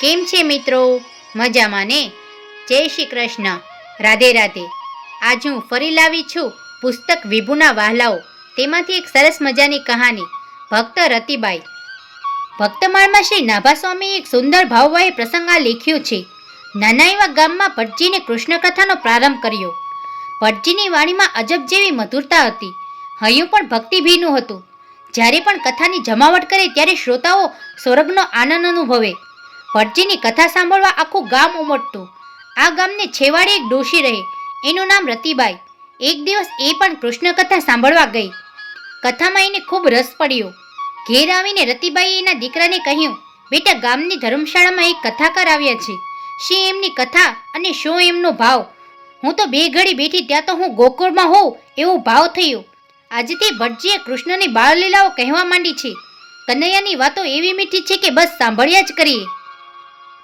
કેમ છે મિત્રો? મજામાં ને? જય શ્રી કૃષ્ણ. રાધે રાધે. આજ હું ફરી લાવી છું પુસ્તક વિભુના વાહલાઓ. તેમાંથી એક સરસ મજાની કહાની. ભક્ત રતિબાઈ. ભક્તમાળમાં શ્રી નાભા સ્વામી એક સુંદર ભાવભાઈ પ્રસંગ આ લખ્યો છે. નાના એવા ગામમાં ભટજીને કૃષ્ણ કથાનો પ્રારંભ કર્યો. ભટજીની વાણીમાં અજબ જેવી મધુરતા હતી. હૈયું પણ ભક્તિભીનું હતું. જ્યારે પણ કથાની જમાવટ કરે ત્યારે શ્રોતાઓ સ્વર્ગનો આનંદ અનુભવે. ભટજીની કથા સાંભળવા આખું ગામ ઉમટતું. આ ગામને છેવાડે એક ડોશી રહે. એનું નામ રતિબાઈ. એક દિવસ એ પણ કૃષ્ણ કથા સાંભળવા ગઈ. કથામાં એને ખૂબ રસ પડ્યો. ઘેર આવીને રતિબાઈએ એના દીકરાને કહ્યું, બેટા, ગામની ધર્મશાળામાં એક કથાકાર આવ્યા છે. શી એમની કથા અને શો એમનો ભાવ? હું તો બે ઘડી બેઠી ત્યાં તો હું ગોકુળમાં હોઉં એવો ભાવ થયો. આજથી ભટજીએ કૃષ્ણની બાળલીલાઓ કહેવા માંડી છે. કનૈયાની વાતો એવી મીઠી છે કે બસ સાંભળ્યા જ કરીએ.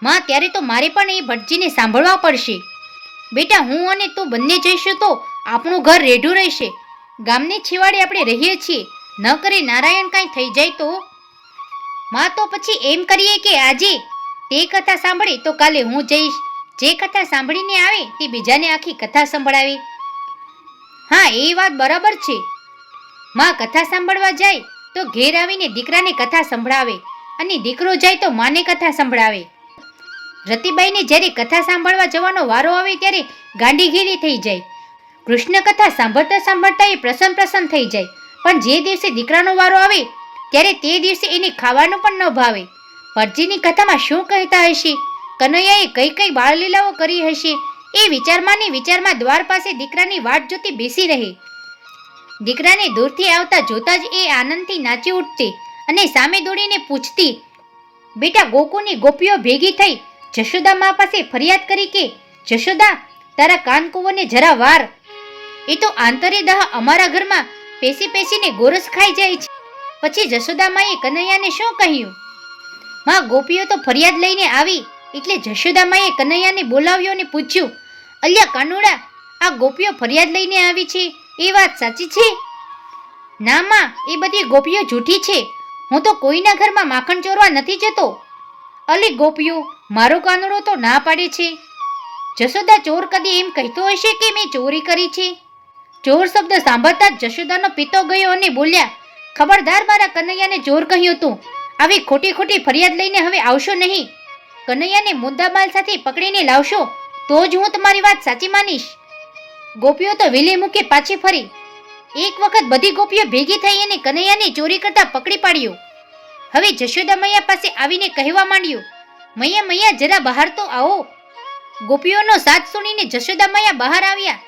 માં, ત્યારે તો મારે પણ એ ભટજીને સાંભળવા પડશે. બેટા, હું અને તું બંને જઈશું તો આપણું ઘર રેઢું રહેશે. ગામને છેવાડે આપણે રહીએ છીએ. ન કરે નારાયણ કાંઈ થઈ જાય તો? માં, તો પછી એમ કરીએ કે આજે તે કથા સાંભળી તો કાલે હું જઈશ. જે કથા સાંભળીને આવે તે બીજાને આખી કથા સંભળાવે. હા, એ વાત બરાબર છે. માં, કથા સાંભળવા જાય તો ઘેર આવીને દીકરાને કથા સંભળાવે અને દીકરો જાય તો માને કથા સંભળાવે. રતિબાઈને જ્યારે કથા સાંભળવા જવાનો વારો આવે ત્યારે ગાંડીગીરી થઈ જાય. કૃષ્ણ કથા સાંભળતા સાંભળતા એ પ્રસન્ન પ્રસન્ન થઈ જાય. પણ જે દિવસે દીકરાનો વારો આવે, ત્યારે તે દિવસે એને ખાવાનું પણ ન ભાવે. ભરજીની કથામાં શું કહેતા હશે? કનૈયાએ કઈ કઈ બાળલીલાઓ કરી હશે? એ વિચારમાં ને વિચારમાં દ્વાર પાસે દીકરાની વાટ જોતી બેસી રહે. દીકરાને દૂરથી આવતા જોતા જ એ આનંદથી નાચી ઉઠતી અને સામે દોડીને પૂછતી, બેટા ગોકુની ગોપીઓ ભેગી થઈ જશોદા મા પાસે ફરિયાદ કરી કે, જશોદા, તારા કાનકુવોને જરા વાર. એ તો આંતરે દહ અમારા ઘરમાં પેસી પેસીને ગોરસ ખાઈ જાય છે. પછી જશોદા માએ કનૈયાને શું કહ્યું? માં, ગોપીઓ તો ફરિયાદ લઈને આવી, એટલે જશોદા માએ કનૈયાને બોલાવ્યો અને પૂછ્યું, અલ્યા કાનુડા, આ ગોપીઓ ફરિયાદ લઈને આવી છે? એ વાત સાચી છે? ના માં, એ બધી ગોપીઓ જૂઠી છે. હું તો કોઈના ઘરમાં માખણ ચોરવા નથી જતો. અલી ગોપીઓ, મારો કાનુડો તો ના પાડે છે. જશોદા ચોર કદી એમ કહેતો હશે કે મેં ચોરી કરી છે? ચોર શબ્દ સાંભળતા જ જશોદાનો પિતો ગયો અને બોલ્યા, ખબરદાર મારા કનૈયાને ચોર કહ્યું તું. આવી ખોટી ખોટી ફરિયાદ લઈને હવે આવશો નહીં. કનૈયાને મુદ્દામાલ સાથે પકડીને લાવશો, તો જ હું તમારી વાત સાચી માનીશ. ગોપીઓ તો વિલે મૂકે પાછી ફરી. એક વખત બધી ગોપીઓ ભેગી થઈ અને કનૈયાને ચોરી કરતા પકડી પાડ્યો. હવે જશોદા મૈયા પાસે આવીને કહેવા માંડ્યું, મૈયા મૈયા, જરા બહાર તો આવો. ગોપીઓનો સાથ સુણીને જશોદા મૈયા બહાર આવ્યા.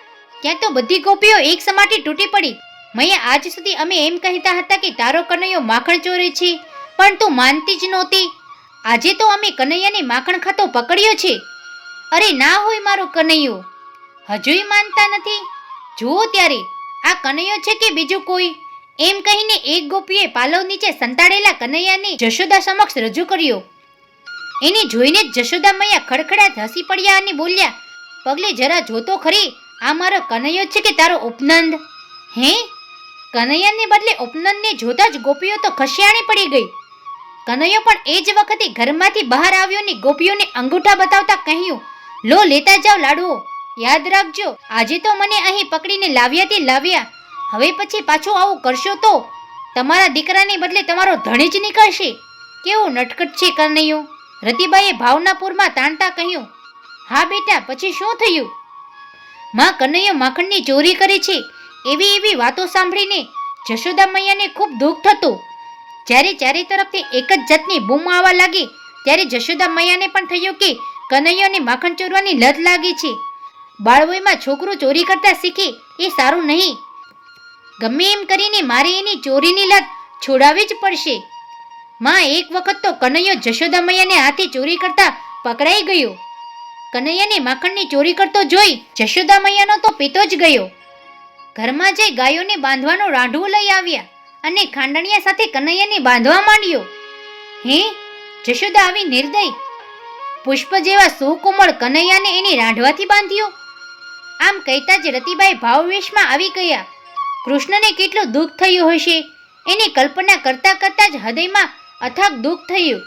ત્યાં તો બધી ગોપીઓ એક સમાટી તૂટી પડી. મૈયા આજ સુધી અમે એમ કહેતા હતા કે તારો કનૈયો માખણ ચોરે છે, પણ તું માનતી જ નહોતી. આજે તો અમે કનૈયાને માખણ ખાતો પકડ્યો છે. અરે ના હોય મારો કનૈયો. હજુય માનતા નથી. જુઓ ત્યારે, આ કનૈયો છે કે બીજું કોઈ? એમ કહીને એક ગોપીએ પાલવ નીચે સંતાડેલા કનૈયાને જશોદા સમક્ષ રજૂ કર્યો. એને જોઈને જ જશોદા મૈયા ખડખડાટ હસી પડ્યા અને બોલ્યા, પગલે જરા જોતો ખરી, આ મારો કનૈયો છે કે તારો ઉપનંદ? હે? કનૈયાને બદલે ઉપનંદને જોતા જ ગોપીઓ તો ખસિયાણી પડી ગઈ. કનૈયો પણ એ જ વખતે ઘરમાંથી બહાર આવ્યો ને ગોપીઓને અંગૂઠા બતાવતા કહ્યું, લો લેતા જાઓ લાડુઓ, યાદ રાખજો, આજે તો મને અહીં પકડીને લાવ્યા તે લાવ્યા હવે પછી પાછું આવું કરશો તો તમારા દીકરાને બદલે તમારો ધણી જ નીકળશે. કેવો નટકટ છે કનૈયો. રતિબાઈએ ભાવનાપુરમાં તાણતા કહ્યું, હા બેટા, પછી શું થયું? માં કનૈયો માખણની ચોરી કરે છે એવી એવી વાતો સાંભળીને જશોદા મૈયાને ખૂબ દુઃખ થતું. જ્યારે ચારે તરફથી એક જ જાતની બૂમ આવવા લાગી, ત્યારે જશોદા મૈયાને પણ થયું કે કનૈયોને માખણ ચોરવાની લત લાગી છે. બાળવયમાં છોકરું ચોરી કરતા શીખે એ સારું નહીં. ગમે એમ કરીને મારે એની ચોરીની લત છોડાવવી જ પડશે. માં એક વખત તો કનૈયો જશોદા મૈયાને હાથે ચોરી કરતા પકડાઈ ગયો. કનૈયાને માખણની ચોરી કરતો જોઈ જશોદા મૈયાનો તો પીતો જ ગયો. ઘરમાં જઈ ગાયોને બાંધવાનો રાંઢવું લઈ આવ્યા અને ખાંડણિયા સાથે કનૈયાને બાંધવા માંડ્યો. હે? જશોદા આવી નિર્દય. પુષ્પ જેવા સુકોમળ કનૈયાને એની રાંઢવાથી બાંધ્યો. આમ કહેતા જ રતિબાઈ ભાવવેશમાં આવી ગયા. કૃષ્ણને કેટલું દુઃખ થયું હશે? એની કલ્પના કરતા કરતા જ હૃદયમાં અથાગ દુઃખ થયું.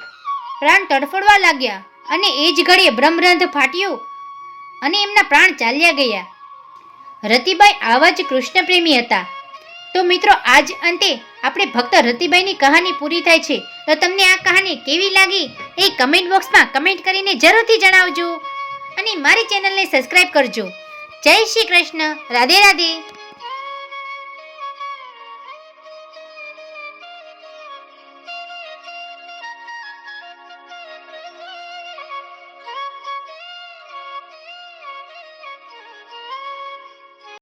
પ્રાણ તડફડવા લાગ્યા અને એ જ ઘડીએ બ્રહ્મરંધ ફાટ્યું અને એમના પ્રાણ ચાલ્યા ગયા. રતિબાઈ આવા જ કૃષ્ણ પ્રેમી હતા. તો મિત્રો, આજ અંતે આપણે ભક્ત રતિબાઈની કહાની પૂરી થાય છે. તો તમને આ કહાની કેવી લાગી? એ કમેન્ટ બોક્સમાં કમેન્ટ કરીને જરૂરથી જણાવજો અને મારી ચેનલને સબસ્ક્રાઈબ કરજો. જય શ્રી કૃષ્ણ. રાધે રાધે.